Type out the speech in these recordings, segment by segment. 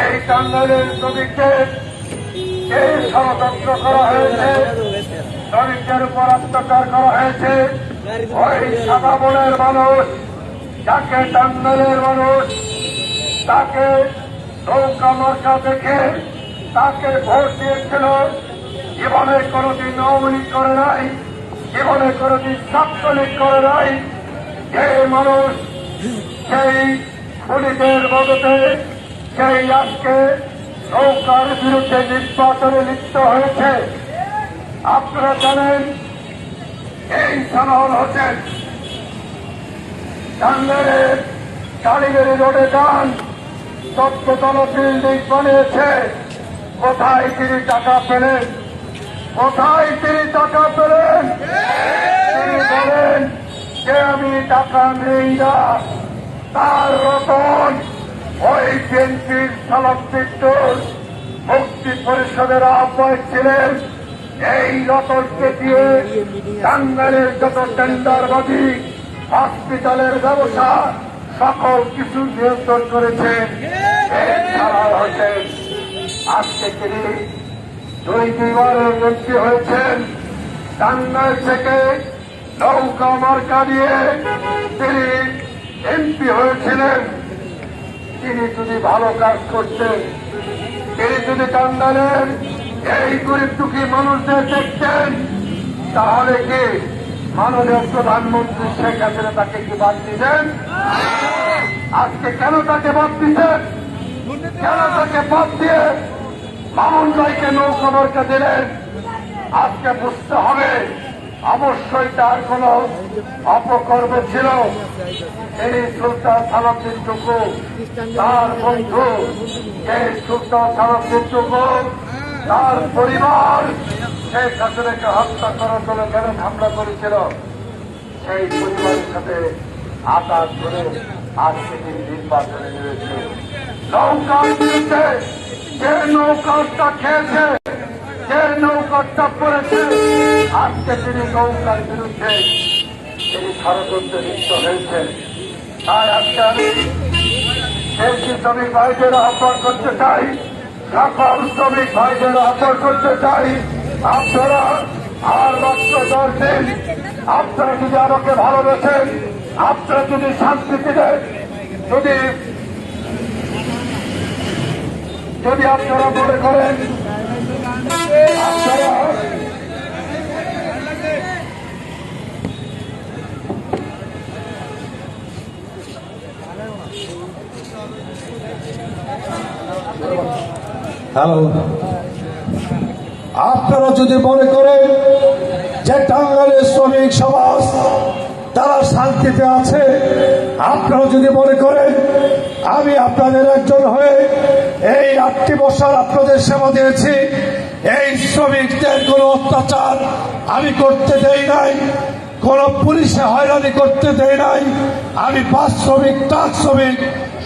এই টাঙ্গাইলের শ্রমিকদের যে ষড়যন্ত্র করা হয়েছে? শ্রমিকদের উপর অত্যাচার করা হয়েছে? ওই সাদা বনের মানুষ, যাকে টাঙ্গাইলের মানুষ, তাকে নৌকা মার্কা দেখে তাকে ভোট দিয়েছিল। জীবনে কোনোদিন লীগ করে নাই, জীবনে কোনোদিন ছাত্রলীগ করে নাই। যে মানুষ সেই খুনিদের মদতে সেই আজকে নৌকার বিরুদ্ধে নির্বাচনে লিপ্ত হয়েছে। আপনারা জানেন, এই সানোয়ার হোসেন টাঙ্গারের কালীগড়ি রোডে যান তত্ত্বতল বিল্ডিং বানিয়েছে। কোথায় তিনি টাকা পেলেন? কোথায় তিনি টাকা পেলেন? তিনি বলেন যে আমি টাকা নেই না, তার রতন। ওই বিএনপির সালাম মুক্তি পরিষদের আহ্বায়ক ছিলেন। এই রতনকে দিয়ে টাঙ্গালের যত টেন্ডারবাজি হসপিটালের ব্যবসা, সকল কিছু নিয়ন্ত্রণ হয়েছেন, আজকে তিনি দুই দুইবারের মন্ত্রী হয়েছেন। টাঙ্গাইল থেকে নৌকা মার্কা দিয়ে তিনি এমপি হয়েছিলেন। তিনি যদি ভালো কাজ করতেন, তিনি যদি টাঙ্গাইলের এই গরিব দুঃখী মানুষদের দেখতেন, তাহলে কি মাননীয় প্রধানমন্ত্রী শেখ হাসিনা তাকে কি বাদ দিতেন আজকে কেন তাকে বাদ দিতেন কেন তাকে বাদ দিয়ে মামুন রায়কে নৌকা দিলেন? আজকে বুঝতে হবে অবশ্যই তার কোন অপকর্ম ছিল। এই সুলতান সালাদ্দিন টুকু, তার বন্ধু। এই সুলতান সালাদ্দিন টুকু, তার পরিবার। শেখ হাসিনাকে হত্যা করার জন্য কেন হামলা করেছিল? সেই পরিবারের সাথে আঘাত করে আজকে নির্বাচনে নেমেছে। নৌকার বিরুদ্ধে যে নৌকাটা খেয়েছে যে নৌকাটা পড়েছে আজকে তিনি নৌকার বিরুদ্ধে তিনি ষড়যন্ত্রে লিপ্ত হয়েছেন। তাই আজকে আমি সেই শ্রমিক ভাইদের আহ্বান করতে চাই সকল শ্রমিক ভাইদের আহ্বান করতে চাই। আপনারা আর মাত্র দশ দিন, আপনারা যদি আমাকে ভালোবাসেন, আপনারা যদি শান্তিতে দেন যদি যদি আপনারা মনে করেন হ্যালো। আপনারা যদি মনে করেন যে টাঙ্গালের শ্রমিক সমাজ তারা শান্তিতে আছে, আপনারা যদি মনে করেন আমি আপনাদের একজন হয়ে এই আটটি বছর আপনাদের সেবা দিয়েছি এই শ্রমিকদের কোনো অত্যাচার আমি করতে দেই নাই, কোন পুলিশে হয়রানি করতে দেয় নাই। আমি পাঁচ শ্রমিক ট্রাক শ্রমিক,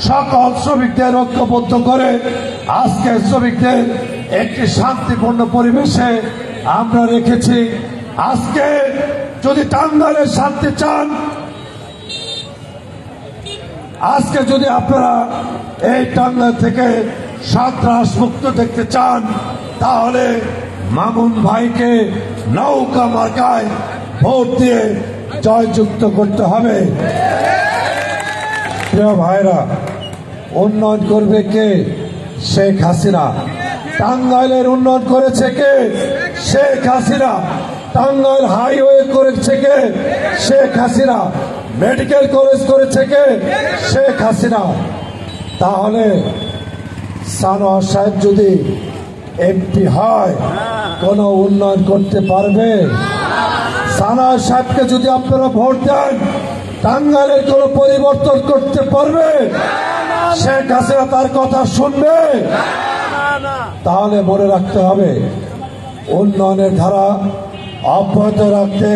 সকল শ্রমিকদের ঐক্যবদ্ধ করে আজকে শ্রমিকদের একটি শান্তিপূর্ণ পরিবেশে আমরা রেখেছি। আজকে যদি টাঙ্গালের শান্তি চান, আজকে যদি আপনারা এই টাঙ্গাল থেকে সন্ত্রাস মুক্ত দেখতে চান তাহলে মামুন ভাইকে নৌকা মার্কায় ভোট দিয়ে জয়যুক্ত করতে হবে। প্রিয় ভাইরা, উন্নয়ন করবে কে? শেখ হাসিনা। টাঙ্গাইলের উন্নয়ন করেছে কে? শেখ হাসিনা। টাঙ্গাইল হাইওয়ে করেছে কে? শেখ হাসিনা। মেডিকেল কলেজ করেছে কে? শেখ হাসিনা। তাহলে সানোয়ার সাহেব যদি এমপি হয়, কোনো উন্নয়ন করতে পারবে। সানোয়ার সাহেবকে যদি আপনারা ভোট দেন টাঙ্গালের কোনো পরিবর্তন করতে পারবে? শেখ হাসিনা তার কথা শুনবে? তাহলে মনে রাখতে হবে, উন্নয়নের ধারা অব্যাহত রাখতে,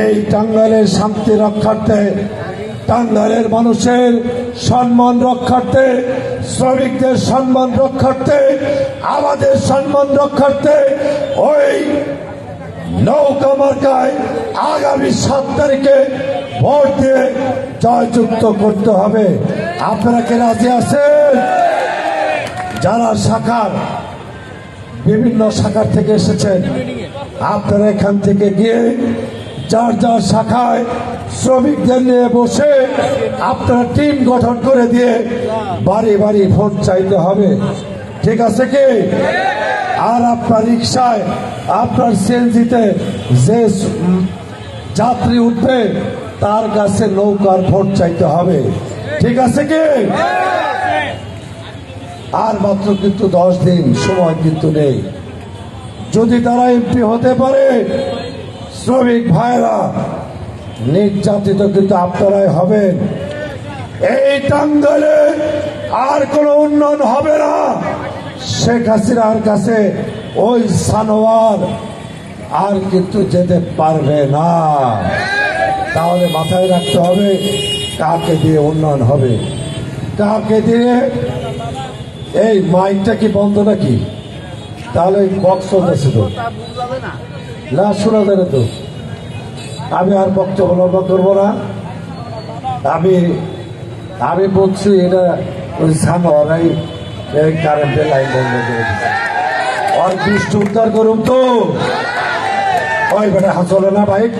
এই টাঙ্গালের শান্তি রক্ষার্থে টাঙ্গালের মানুষের সম্মান রক্ষার্থে, শ্রমিকদের সম্মান রক্ষার্থে, আমাদের সম্মান রক্ষার্থে ওই নৌকা মার্কায় আগামী সাত তারিখে ভোট দিয়ে জয়যুক্ত করতে হবে। আপনারা কি রাজি আছেন? যারা শাখার, বিভিন্ন শাখার থেকে এসেছেন, আপনারা এখান থেকে গিয়ে যার যার শাখায় শ্রমিকদের নিয়ে বসে আপনারা টিম গঠন করে দিয়ে বাড়ি বাড়ি ভোট চাইতে হবে। ঠিক আছে কি? আর আপনার রিক্সায় আপনার সিএনজিতে যে যাত্রী উঠবে, তার কাছে নৌকার ভোট চাইতে হবে। ঠিক আছে কি? আর মাত্র কিন্তু দশ দিন, সময় কিন্তু নেই। যদি তারা এমপি হতে পারে শ্রমিক ভাইরা নির্যাতিত কিন্তু আপনারাই হবেন। এই টাঙ্গালে আর কোনো উন্নয়ন হবে না। শেখ হাসিনার কাছে ওই সানোয়ার আর কিন্তু যেতে পারবে না। তাহলে মাথায় রাখতে হবে কাকে দিয়ে উন্নয়ন হবে। কাকে দিয়ে? এই মাইকটা কি বন্ধ নাকি? তাহলে বক্স চলতেছে তো আমি আর বক্তব্য লম্বা করব না। আমি আমি বলছি, এটা ওই সানোয়ারাই কারেন্টের লাইন বন্ধ করে দিচ্ছে আর বৃষ্টি উদ্ধার করুন তো। ওই বেটা হাসলে না বাইক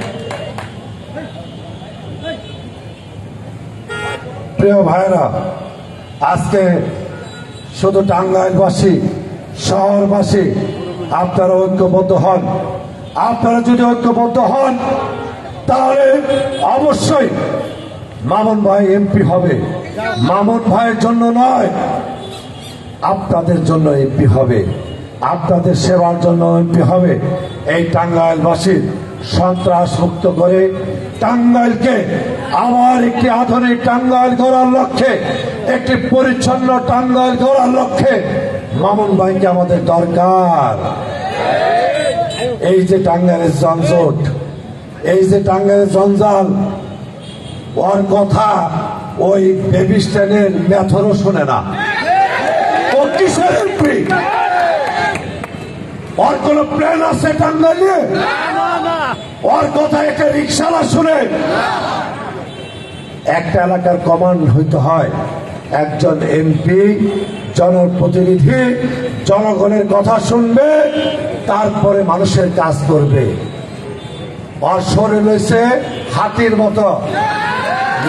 প্রিয় ভাইরা আজকে শুধু টাঙ্গাইলবাসী, শহরবাসী, আপনারা ঐক্যবদ্ধ হন। আপনারা যদি ঐক্যবদ্ধ হন, তাহলে অবশ্যই মামুন ভাই এমপি হবে। মামুন ভাইয়ের জন্য নয়, আপনাদের জন্য এমপি হবে। আপনাদের সেবার জন্য এমপি হবে। এই টাঙ্গাইলবাসীর সন্ত্রাস মুক্ত করে টাঙ্গাইলকে আবার একটি আধুনিক টাঙ্গাইল গড়ার লক্ষ্যে, একটি পরিচ্ছন্ন টাঙ্গাইল গড়ার লক্ষ্যে মামুন ভাইকে আমাদের দরকার। এই যে টাঙ্গাইলের জঞ্জট, এই যে টাঙ্গাইলের জঞ্জাল, ওর কথা ওই বেবি স্ট্যান্ডের ম্যাথরও শোনে না। ওর কোন প্ল্যান আছে টাঙ্গাইলে? ওর কথা একটা রিক্সালা শুনে। একটা এলাকার কমান্ড হইতে হয়, একজন এমপি, জনপ্রতিনিধি, জনগণের কথা শুনবে তারপরে মানুষের কাজ করবে। ওর শরীর হয়েছে হাতির মতো।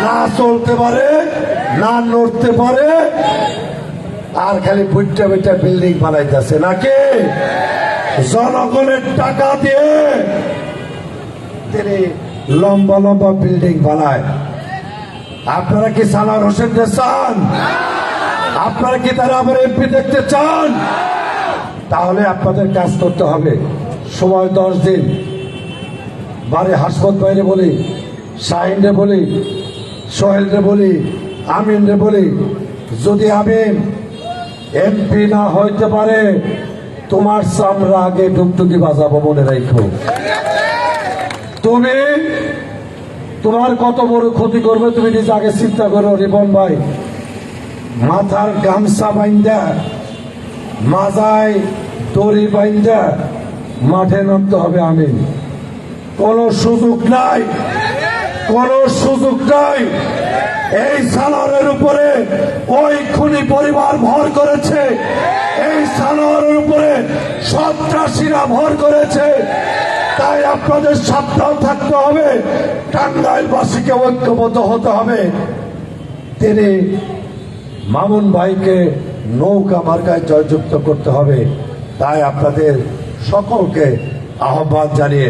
না চলতে পারে, না নড়তে পারে। আর খালি বুইটা বুইটা বিল্ডিং বানাইতেছে নাকি? জনগণের টাকা দিয়ে তিনি লম্বা লম্বা বিল্ডিং বানায়। আপনারা কি সালার হোসেনকে চান? আপনারা কি তারা আবার এমপি দেখতে চান? তাহলে আপনাদের কাজ করতে হবে। সময় দশ দিন। বাড়ি হাসপাত বাইরে বলি, শাহিন রে বলি সোহেলরে বলি আমিনরে বলি, যদি আমি এমপি না হইতে পারে, তোমার চামড়া আগে ডুকটুকি বাজাবো মনে রাখো তুমি, তোমার কত বড় ক্ষতি করবে তুমি নিজে আগে চিন্তা করো রিপন ভাই। মাথার গামছা বাইন্দা। মাজায় দড়ি বাইন্দা মাঠে নামতে হবে আমি কোনো সুযোগ নাই, কোনো সুযোগ নাই। এই সালোয়ারের উপরে ওই খুনি পরিবার ভর করেছে। এই সালোয়ারের উপরে সন্ত্রাসীরা ভর করেছে। তাই আপনাদের সাবধান থাকতে হবে, টাঙ্গাইলবাসীকে ঐক্যবদ্ধ হতে হবে। তিনি মামুন ভাইকে নৌকা মার্কায় জয়যুক্ত করতে হবে। তাই আপনাদের সকলকে আহ্বান জানিয়ে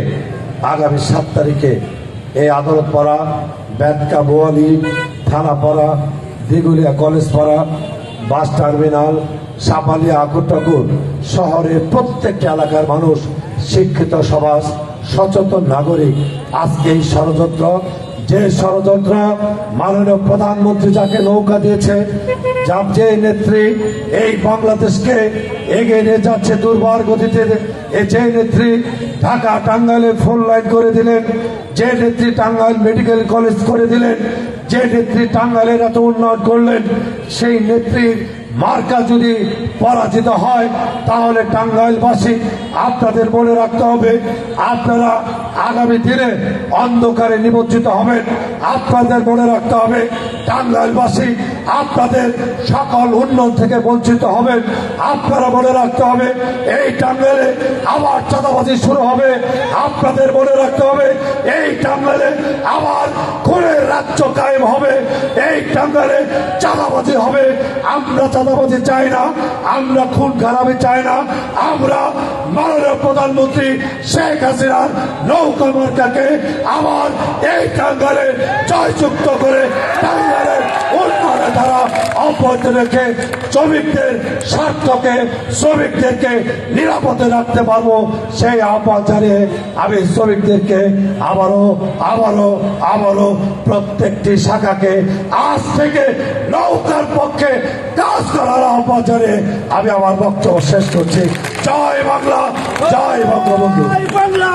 আগামী সাত তারিখে এই আদালত পাড়া বেদকা বোয়ালি থানা পাড়া দিগুলিয়া কলেজ পাড়া বাস টার্মিনাল, সাপালিয়া আকুটাকুর শহরের প্রত্যেকটা এলাকার মানুষ শিক্ষিত সমাজ, সচেতন নাগরিক। আজকে এই ষড়যন্ত্র যে ষড়যন্ত্র মাননীয় প্রধানমন্ত্রী যাকে নৌকা দিয়েছে, যার যে নেত্রী এই বাংলাদেশকে এগিয়ে নিয়ে যাচ্ছে দুর্বার গতিতে যে নেত্রী ঢাকা টাঙ্গাইলে ফোন লাইন করে দিলেন, যে নেত্রী টাঙ্গাইল মেডিকেল কলেজ করে দিলেন, যে নেত্রী টাঙ্গাইলের এত উন্নয়ন করলেন, সেই নেত্রীর মার্কা যদি পরাজিত হয়, তাহলে টাঙ্গাইলবাসী আপনাদের মনে রাখতে হবে, আপনারা আগামী দিনে অন্ধকারে নিমজ্জিত হবেন। আপনাদের মনে রাখতে হবে টাঙ্গাইলবাসী, আপনাদের সকল উন্নয়ন থেকে বঞ্চিত হবেন। আপনারা মনে রাখতে হবে, এই টাঙ্গাইলে আবার চাঁদাবাজি শুরু হবে। আপনাদের মনে রাখতে হবে, এই টাঙ্গাইলে আবার খুনের রাজ্য কায়েম হবে। এই টাঙ্গাইলে চাঁদাবাজি হবে। আমরা চাঁদাবাজি চাই না, আমরা খুন খারাপি চাই না। আমরা মাননীয় প্রধানমন্ত্রী শেখ হাসিনার নৌকা মার্কাকে আবার এই টাঙ্গারে জয়যুক্ত করে টাঙ্গালের দ্বারা অব্যাহত শ্রমিকদের স্বার্থকে, শ্রমিকদেরকে নিরাপদে রাখতে পারব, সেই আহ্বান জানিয়ে আমি শ্রমিকদেরকে আবারও আবারও আবারও প্রত্যেকটি শাখাকে আজ থেকে নৌকার পক্ষে কাজ করার আহ্বান জানিয়ে আমি আমার বক্তব্য শেষ করছি। জয় বাংলা, জয় বঙ্গবন্ধু। বাংলা!